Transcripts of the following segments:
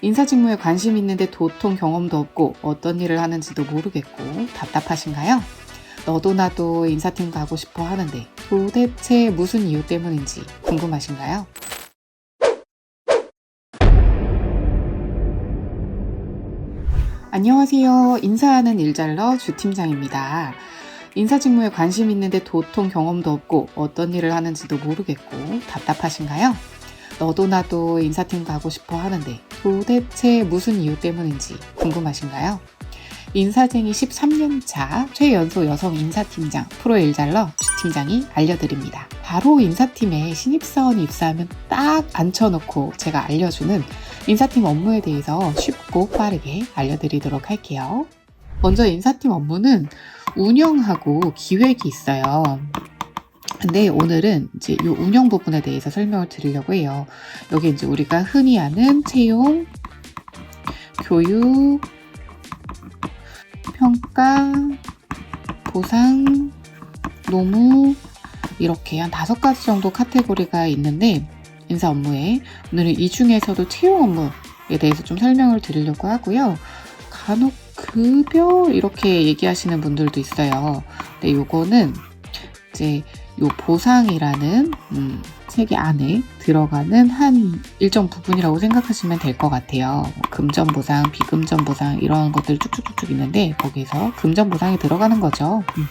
인사직무에 관심 있는데 도통 경험도 없고 어떤 일을 하는지도 모르겠고 답답하신가요? 너도 나도 인사팀 가고 싶어 하는데 도대체 무슨 이유 때문인지 궁금하신가요? 안녕하세요. 인사하는 일잘러 주팀장입니다. 인사직무에 관심 있는데 도통 경험도 없고 어떤 일을 하는지도 모르겠고 답답하신가요? 너도 나도 인사팀 가고 싶어 하는데 도대체 무슨 이유 때문인지 궁금하신가요? 인사쟁이 13년차 최연소 여성 인사팀장 프로 일잘러 주팀장이 알려드립니다. 바로 인사팀에 신입사원이 입사하면 딱 앉혀놓고 제가 알려주는 인사팀 업무에 대해서 쉽고 빠르게 알려드리도록 할게요. 먼저 인사팀 업무는 운영하고 기획이 있어요. 근데 오늘은 이제 이 운영 부분에 대해서 설명을 드리려고 해요. 여기 이제 우리가 흔히 아는 채용, 교육, 평가, 보상, 노무 이렇게 한 다섯 가지 정도 카테고리가 있는데 인사 업무에 오늘은 이 중에서도 채용 업무에 대해서 좀 설명을 드리려고 하고요. 간혹 급여 이렇게 얘기하시는 분들도 있어요. 근데 요거는 이제 요 보상이라는 음, 체계 안에 들어가는 한 일정 부분이라고 생각하시면 될 것 같아요. 뭐 금전 보상, 비금전 보상 이런 것들 쭉쭉쭉쭉 있는데 거기서 금전 보상이 들어가는 거죠. 음.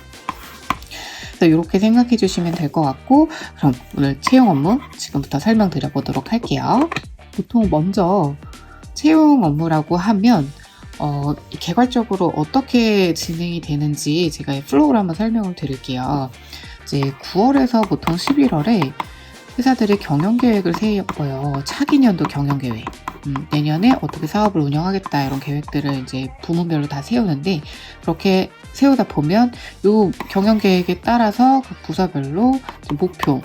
이렇게 생각해 주시면 될 것 같고 그럼 오늘 채용 업무 지금부터 설명드려 보도록 할게요. 보통 먼저 채용 업무라고 하면 어, 개괄적으로 어떻게 진행이 되는지 제가 플로우를 한번 설명을 드릴게요. 이제 9월에서 보통 11월에 회사들이 경영 계획을 세워요. 차기 년도 경영 계획. 음, 내년에 어떻게 사업을 운영하겠다 이런 계획들을 이제 부문별로 다 세우는데 그렇게 세우다 보면 요 경영 계획에 따라서 그 부서별로 목표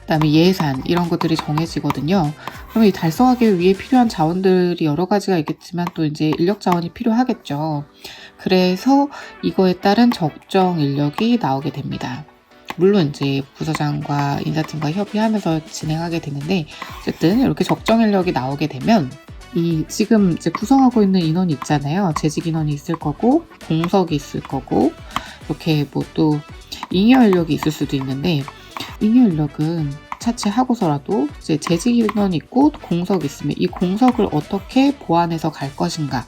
그다음에 예산 이런 것들이 정해지거든요. 그러면 이 달성하기 위해 필요한 자원들이 여러 가지가 있겠지만 또 이제 인력 자원이 필요하겠죠. 그래서 이거에 따른 적정 인력이 나오게 됩니다. 물론 이제 부서장과 인사팀과 협의하면서 진행하게 되는데 어쨌든 이렇게 적정 인력이 나오게 되면 이 지금 이제 구성하고 있는 인원이 있잖아요. 재직 인원이 있을 거고 공석이 있을 거고 이렇게 뭐 또 잉여 인력이 있을 수도 있는데 잉여 인력은 차치하고서라도 이제 재직 인원이 있고 공석이 있으면 이 공석을 어떻게 보완해서 갈 것인가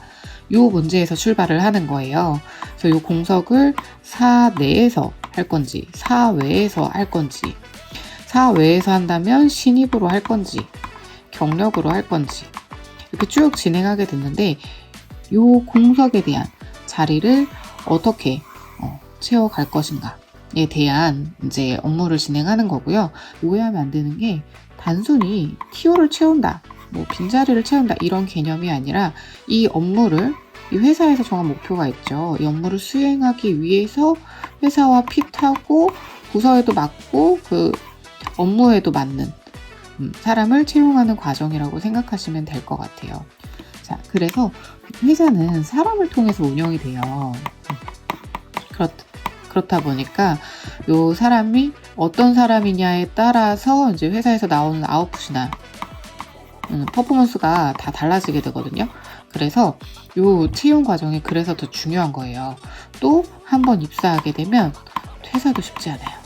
이 문제에서 출발을 하는 거예요. 그래서 이 공석을 사 내에서 할 건지 사 외에서 할 건지 사 외에서 한다면 신입으로 할 건지 경력으로 할 건지 이렇게 쭉 진행하게 됐는데 이 공석에 대한 자리를 어떻게 어, 채워갈 것인가에 대한 이제 업무를 진행하는 거고요. 오해하면 안 되는 게 단순히 티오를 채운다, 뭐 빈자리를 채운다 이런 개념이 아니라 이 업무를 이 회사에서 정한 목표가 있죠. 이 업무를 수행하기 위해서 회사와 핏하고 부서에도 맞고 그 업무에도 맞는 음, 사람을 채용하는 과정이라고 생각하시면 될 것 같아요. 자, 그래서 회사는 사람을 통해서 운영이 돼요. 그렇, 그렇다 보니까 요 사람이 어떤 사람이냐에 따라서 이제 회사에서 나오는 아웃풋이나 음, 퍼포먼스가 다 달라지게 되거든요. 그래서 요 채용 과정이 그래서 더 중요한 거예요. 또 한 번 입사하게 되면 퇴사도 쉽지 않아요.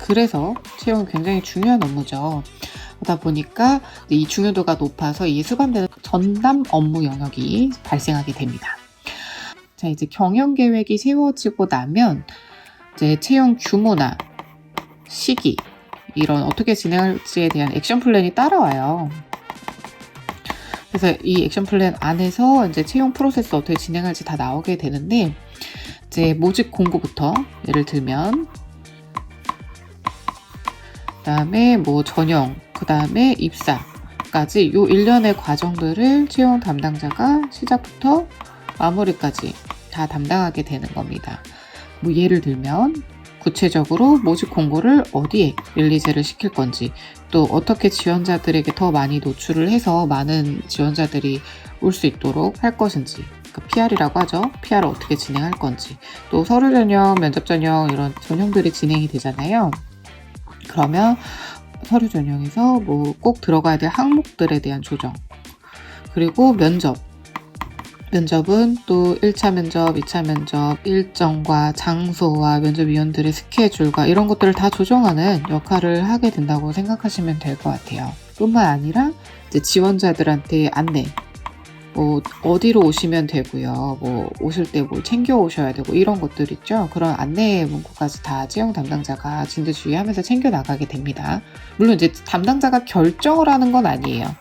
그래서 채용이 굉장히 중요한 업무죠. 그러다 보니까 이 중요도가 높아서 이 수반되는 전담 업무 영역이 발생하게 됩니다. 자, 이제 경영 계획이 세워지고 나면 이제 채용 규모나 시기 이런 어떻게 진행할지에 대한 액션 플랜이 따라와요. 그래서 이 액션 플랜 안에서 이제 채용 프로세스 어떻게 진행할지 다 나오게 되는데 이제 모집 공고부터 예를 들면 그다음에 뭐 전형, 그다음에 입사까지 요 일련의 과정들을 채용 담당자가 시작부터 마무리까지 다 담당하게 되는 겁니다. 뭐 예를 들면 구체적으로 모집 공고를 어디에 릴리즈를 시킬 건지 또 어떻게 지원자들에게 더 많이 노출을 해서 많은 지원자들이 올 수 있도록 할 것인지 그 PR이라고 하죠. PR을 어떻게 진행할 건지 또 서류 전형, 면접 전형 이런 전형들이 진행이 되잖아요. 그러면 서류 전형에서 뭐 꼭 들어가야 될 항목들에 대한 조정 그리고 면접. 면접은 또 1차 면접, 2차 면접, 일정과 장소와 면접위원들의 스케줄과 이런 것들을 다 조정하는 역할을 하게 된다고 생각하시면 될 것 같아요. 뿐만 아니라 이제 지원자들한테 안내, 뭐 어디로 오시면 되고요. 뭐 오실 때 뭘 챙겨 오셔야 되고 이런 것들 있죠. 그런 안내 문구까지 다 채용 담당자가 진두지휘하면서 챙겨 나가게 됩니다. 물론 이제 담당자가 결정을 하는 건 아니에요.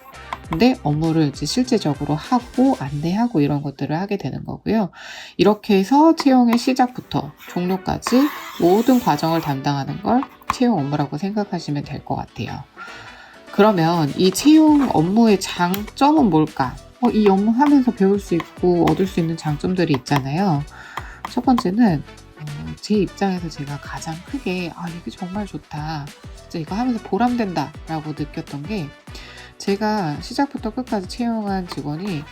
근데 업무를 이제 실제적으로 하고 안내하고 이런 것들을 하게 되는 거고요. 이렇게 해서 채용의 시작부터 종료까지 모든 과정을 담당하는 걸 채용 업무라고 생각하시면 될 것 같아요. 그러면 이 채용 업무의 장점은 뭘까? 어, 이 업무 하면서 배울 수 있고 얻을 수 있는 장점들이 있잖아요. 첫 번째는 어, 제 입장에서 제가 가장 크게 아 이게 정말 좋다. 진짜 이거 하면서 보람된다 라고 느꼈던 게 제가 시작부터 끝까지 채용한 직원이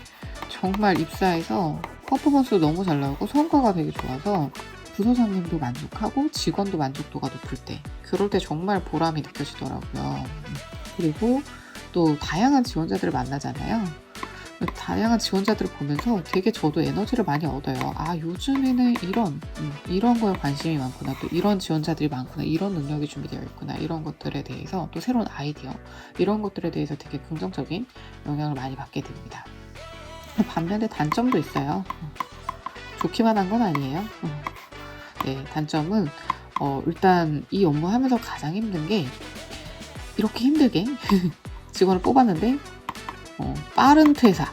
정말 입사해서 퍼포먼스도 너무 잘 나오고 성과가 되게 좋아서 부서장님도 만족하고 직원도 만족도가 높을 때 그럴 때 정말 보람이 느껴지더라고요. 그리고 또 다양한 지원자들을 만나잖아요. 다양한 지원자들을 보면서 되게 저도 에너지를 많이 얻어요. 아, 요즘에는 이런, 음, 이런 거에 관심이 많구나. 또 이런 지원자들이 많구나. 이런 능력이 준비되어 있구나. 이런 것들에 대해서 또 새로운 아이디어, 이런 것들에 대해서 되게 긍정적인 영향을 많이 받게 됩니다. 반면에 단점도 있어요. 음, 좋기만 한 건 아니에요. 음. 네, 단점은 어, 일단 이 업무 하면서 가장 힘든 게 이렇게 힘들게 직원을 뽑았는데 어, 빠른 퇴사.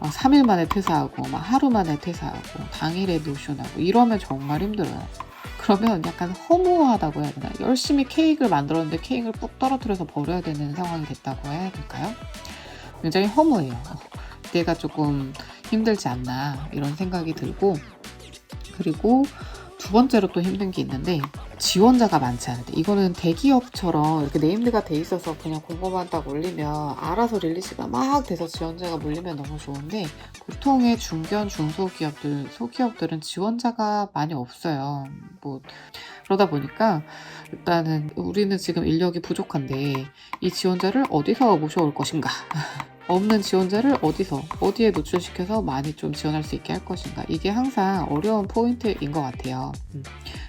막 3일 만에 퇴사하고, 막 하루 만에 퇴사하고, 당일에 노션하고, 이러면 정말 힘들어요. 그러면 약간 허무하다고 해야 되나? 열심히 케이크를 만들었는데 케이크를 뚝 떨어뜨려서 버려야 되는 상황이 됐다고 해야 될까요? 굉장히 허무해요. 내가 조금 힘들지 않나, 이런 생각이 들고, 그리고 두 번째로 또 힘든 게 있는데, 지원자가 많지 않은데 이거는 대기업처럼 이렇게 네임드가 돼 있어서 그냥 공고만 딱 올리면 알아서 릴리즈가 막 돼서 지원자가 몰리면 너무 좋은데 보통의 중견 중소기업들 소기업들은 지원자가 많이 없어요. 뭐 그러다 보니까 일단은 우리는 지금 인력이 부족한데 이 지원자를 어디서 모셔올 것인가 없는 지원자를 어디서 어디에 노출시켜서 많이 좀 지원할 수 있게 할 것인가. 이게 항상 어려운 포인트인 것 같아요. 음.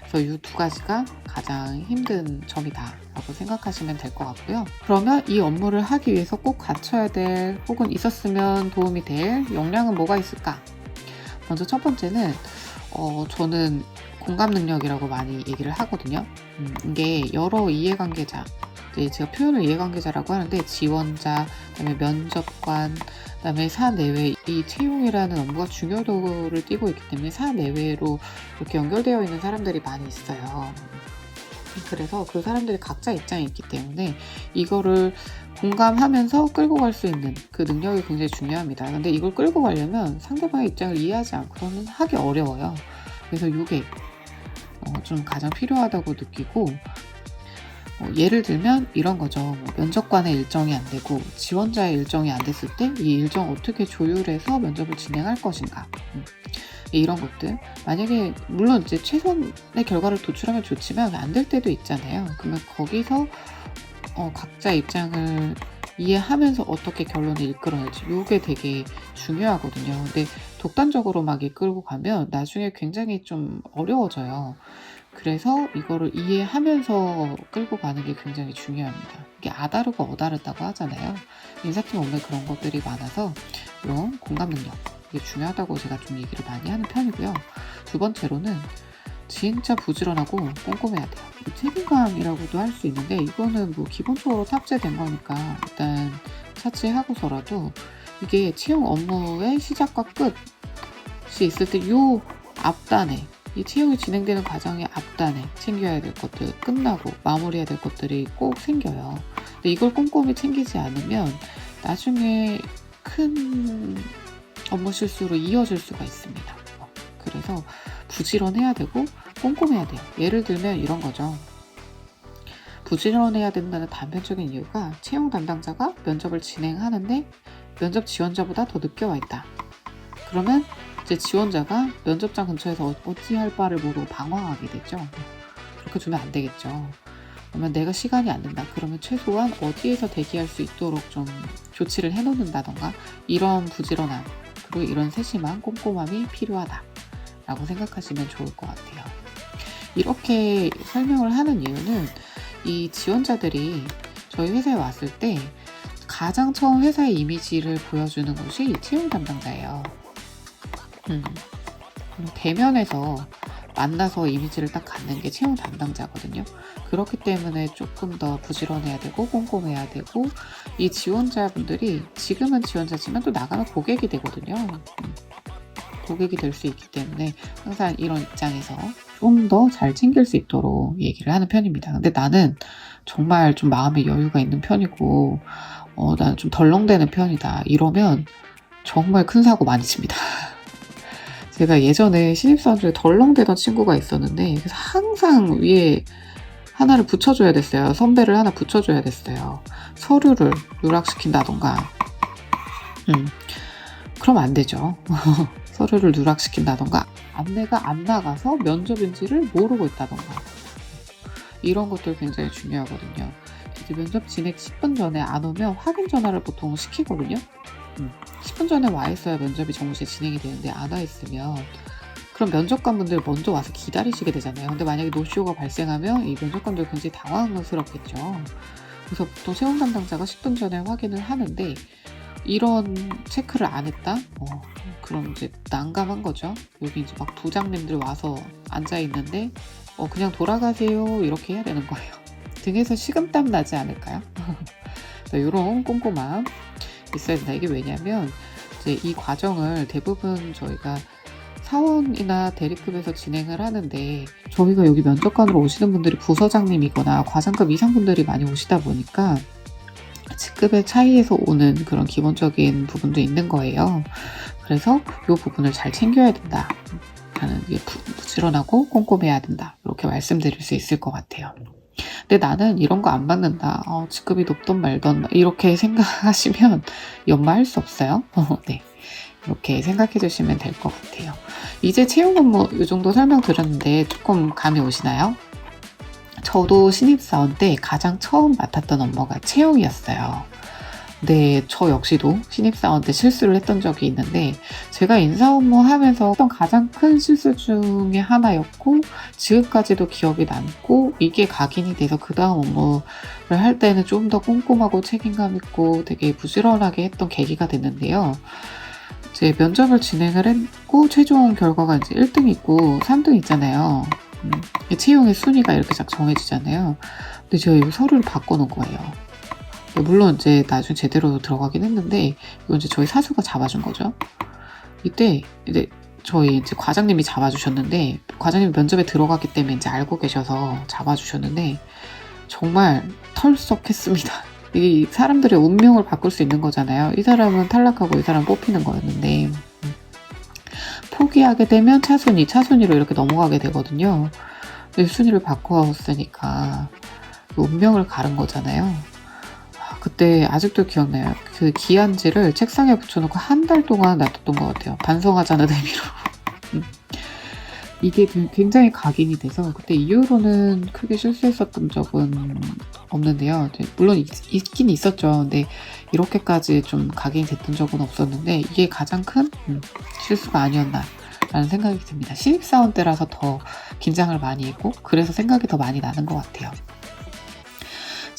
그래서 이 두 가지가 가장 힘든 점이다 라고 생각하시면 될 것 같고요. 그러면 이 업무를 하기 위해서 꼭 갖춰야 될 혹은 있었으면 도움이 될 역량은 뭐가 있을까? 먼저 첫 번째는 어, 저는 공감 능력이라고 많이 얘기를 하거든요. 음, 이게 여러 이해관계자 이 제 제가 표현을 이해관계자라고 하는데 지원자, 그다음에 면접관, 그다음에 사 내외 이 채용이라는 업무가 중요도를 띠고 있기 때문에 사 내외로 이렇게 연결되어 있는 사람들이 많이 있어요. 그래서 그 사람들이 각자 입장이 있기 때문에 이거를 공감하면서 끌고 갈 수 있는 그 능력이 굉장히 중요합니다. 근데 이걸 끌고 가려면 상대방의 입장을 이해하지 않고는 하기 어려워요. 그래서 이게 어, 좀 가장 필요하다고 느끼고 어, 예를 들면 이런 거죠. 뭐 면접관의 일정이 안 되고 지원자의 일정이 안 됐을 때 이 일정 어떻게 조율해서 면접을 진행할 것인가. 음. 이런 것들. 만약에, 물론 이제 최선의 결과를 도출하면 좋지만 안 될 때도 있잖아요. 그러면 거기서 어, 각자 입장을 이해하면서 어떻게 결론을 이끌어낼지 이게 되게 중요하거든요. 근데 독단적으로 막 이끌고 가면 나중에 굉장히 좀 어려워져요. 그래서 이거를 이해하면서 끌고 가는 게 굉장히 중요합니다. 이게 아다르고 어다르다고 하잖아요. 인사팀 오면 그런 것들이 많아서 이런 공감 능력 이게 중요하다고 제가 좀 얘기를 많이 하는 편이고요. 두 번째로는 진짜 부지런하고 꼼꼼해야 돼요. 책임감이라고도 할 수 있는데 이거는 뭐 기본적으로 탑재된 거니까 일단 차치하고서라도 이게 채용 업무의 시작과 끝이 있을 때 요 앞단에 이 채용이 진행되는 과정의 앞단에 챙겨야 될 것들, 끝나고 마무리해야 될 것들이 꼭 생겨요. 근데 이걸 꼼꼼히 챙기지 않으면 나중에 큰 업무 실수로 이어질 수가 있습니다. 그래서 부지런해야 되고 꼼꼼해야 돼요. 예를 들면 이런 거죠. 부지런해야 된다는 단편적인 이유가 채용 담당자가 면접을 진행하는데 면접 지원자보다 더 늦게 와 있다. 그러면 이제 지원자가 면접장 근처에서 어찌할 바를 모르고 방황하게 되죠. 그렇게 두면 안 되겠죠. 그러면 내가 시간이 안 된다. 그러면 최소한 어디에서 대기할 수 있도록 좀 조치를 해놓는다던가 이런 부지런함 그리고 이런 세심한 꼼꼼함이 필요하다 라고 생각하시면 좋을 것 같아요. 이렇게 설명을 하는 이유는 이 지원자들이 저희 회사에 왔을 때 가장 처음 회사의 이미지를 보여주는 곳이 이 채용 담당자예요. 음. 대면에서 만나서 이미지를 딱 갖는 게 채용 담당자거든요. 그렇기 때문에 조금 더 부지런해야 되고 꼼꼼해야 되고 이 지원자분들이 지금은 지원자지만 또 나가면 고객이 되거든요. 음. 고객이 될 수 있기 때문에 항상 이런 입장에서 좀 더 잘 챙길 수 있도록 얘기를 하는 편입니다. 근데 나는 정말 좀 마음의 여유가 있는 편이고 어, 나는 좀 덜렁대는 편이다. 이러면 정말 큰 사고 많이 칩니다. 제가 예전에 신입사원들에 덜렁대던 친구가 있었는데 그래서 항상 위에 하나를 붙여줘야 됐어요. 선배를 하나 붙여줘야 됐어요. 서류를 누락시킨다던가. 음, 그럼 안 되죠. 서류를 누락시킨다던가 안내가 안 나가서 면접인지를 모르고 있다던가 이런 것들 굉장히 중요하거든요. 면접 진행 10분 전에 안 오면 확인 전화를 보통 시키거든요. 음, 10분 전에 와 있어야 면접이 정시에 진행이 되는데 안 와 있으면 그럼 면접관분들 먼저 와서 기다리시게 되잖아요. 근데 만약에 노쇼가 발생하면 이 면접관들 굉장히 당황스럽겠죠. 그래서 보통 채용 담당자가 10분 전에 확인을 하는데 이런 체크를 안 했다? 어, 그럼 이제 난감한 거죠. 여기 이제 막 부장님들 와서 앉아 있는데 어, 그냥 돌아가세요 이렇게 해야 되는 거예요. 등에서 식은땀 나지 않을까요? 이런 꼼꼼함 있어야 된다. 이게 왜냐면 이제 이 과정을 대부분 저희가 사원이나 대리급에서 진행을 하는데 저희가 여기 면접관으로 오시는 분들이 부서장님이거나 과장급 이상 분들이 많이 오시다 보니까 직급의 차이에서 오는 그런 기본적인 부분도 있는 거예요. 그래서 이 부분을 잘 챙겨야 된다. 라는 부지런하고 꼼꼼해야 된다. 이렇게 말씀드릴 수 있을 것 같아요. 근데 나는 이런 거 안 받는다. 어, 직급이 높던 말던 이렇게 생각하시면 연마할 수 없어요. 네. 이렇게 생각해 주시면 될 것 같아요. 이제 채용 업무 이 정도 설명 드렸는데 조금 감이 오시나요? 저도 신입사원 때 가장 처음 맡았던 업무가 채용이었어요. 네, 저 역시도 신입사원 때 실수를 했던 적이 있는데, 제가 인사 업무 하면서 했던 가장 큰 실수 중에 하나였고, 지금까지도 기억이 남고, 이게 각인이 돼서 그 다음 업무를 할 때는 좀 더 꼼꼼하고 책임감 있고 되게 부지런하게 했던 계기가 됐는데요. 이제 면접을 진행을 했고, 최종 결과가 이제 1등 있고 3등 있잖아요. 음, 채용의 순위가 이렇게 딱 정해지잖아요. 근데 제가 이 서류를 바꿔놓은 거예요. 물론 이제 나중에 제대로 들어가긴 했는데 이건 이제 저희 사수가 잡아준 거죠. 이때 이제 저희 이제 과장님이 잡아주셨는데 과장님이 면접에 들어갔기 때문에 이제 알고 계셔서 잡아주셨는데 정말 털썩했습니다. 이 사람들의 운명을 바꿀 수 있는 거잖아요. 이 사람은 탈락하고 이 사람 뽑히는 거였는데 음. 포기하게 되면 차순위, 차순위로 이렇게 넘어가게 되거든요. 근데 순위를 바꾸었으니까 운명을 가른 거잖아요. 아, 그때 아직도 기억나요. 그 기한지를 책상에 붙여놓고 한 달 동안 놔뒀던 것 같아요. 반성하자는 의미로. 음. 이게 굉장히 각인이 돼서 그때 이후로는 크게 실수했었던 적은 없는데요. 물론 있, 긴 있었죠. 근데 이렇게까지 좀 각인이 됐던 적은 없었는데 이게 가장 큰 음, 실수가 아니었나. 라는 생각이 듭니다. 신입사원 때라서 더 긴장을 많이 했고, 그래서 생각이 더 많이 나는 것 같아요.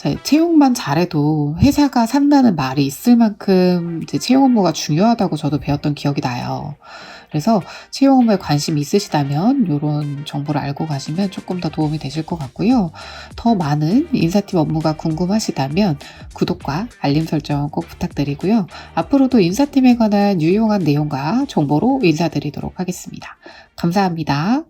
자, 채용만 잘해도 회사가 산다는 말이 있을 만큼 채용 업무가 중요하다고 저도 배웠던 기억이 나요. 그래서 채용 업무에 관심 있으시다면 이런 정보를 알고 가시면 조금 더 도움이 되실 것 같고요. 더 많은 인사팀 업무가 궁금하시다면 구독과 알림 설정 꼭 부탁드리고요. 앞으로도 인사팀에 관한 유용한 내용과 정보로 인사드리도록 하겠습니다. 감사합니다.